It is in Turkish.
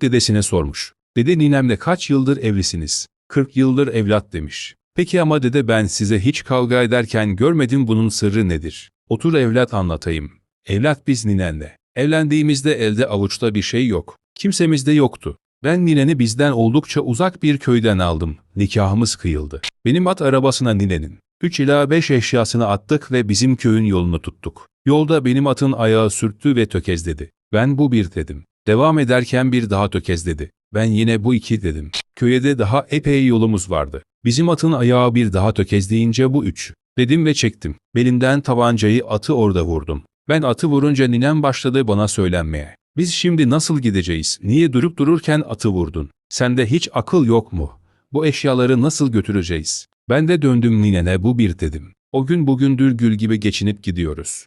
Dedesine sormuş. Dede ninemle kaç yıldır evlisiniz? 40 yıldır evlat demiş. Peki ama dede ben size hiç kavga ederken görmedim bunun sırrı nedir? Otur evlat anlatayım. Evlat biz ninenle. Evlendiğimizde elde avuçta bir şey yok. Kimsemizde yoktu. Ben nineni bizden oldukça uzak bir köyden aldım. Nikahımız kıyıldı. Benim at arabasına ninenin. 3 ila 5 eşyasını attık ve bizim köyün yolunu tuttuk. Yolda benim atın ayağı sürttü ve tökezledi. Ben bu bir dedim. Devam ederken bir daha tökezledi. Ben yine bu iki dedim. Köye de daha epey yolumuz vardı. Bizim atın ayağı bir daha tökezleyince bu üç. Dedim ve çektim. Belimden tabancayı atı orada vurdum. Ben atı vurunca ninem başladı bana söylenmeye. Biz şimdi nasıl gideceğiz? Niye durup dururken atı vurdun? Sende hiç akıl yok mu? Bu eşyaları nasıl götüreceğiz? Ben de döndüm ninene bu bir dedim. O gün bugündür gül gibi geçinip gidiyoruz.